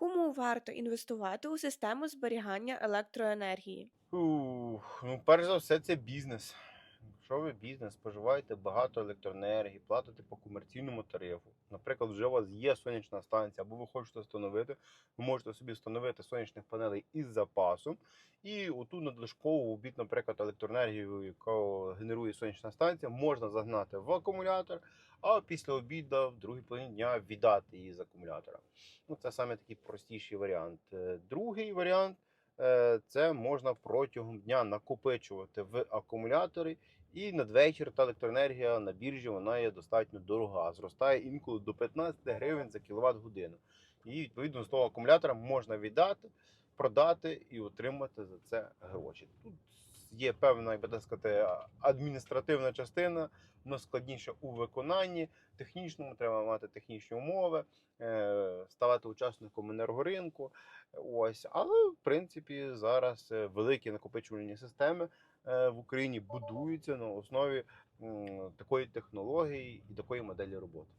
Кому варто інвестувати у систему зберігання електроенергії? Ух, ну, перш за все, це бізнес. Якщо ви бізнес, споживаєте багато електроенергії, платите по комерційному тарифу. Наприклад, вже у вас є сонячна станція, або ви хочете встановити, ви можете собі встановити сонячних панелей із запасом. І оту надлишкову обід, наприклад, електроенергію, яку генерує сонячна станція, можна загнати в акумулятор, а після обіду, в другій половині дня, віддати її з акумулятора. Ну, це саме такий простіший варіант. Е, Другий варіант це можна протягом дня накопичувати в акумулятори. І надвечір та електроенергія на біржі вона є достатньо дорога. Зростає інколи до 15 гривень за кіловат годину. І відповідно з того акумулятора можна віддати, продати і отримати за це гроші. Тут є певна, як би так сказати, адміністративна частина, воно складніше у виконанні. Технічному треба мати технічні умови, е, ставати учасником енергоринку. Ось, але в принципі зараз е, великі накопичувальні системи е, в Україні будуються на основі такої технології і такої моделі роботи.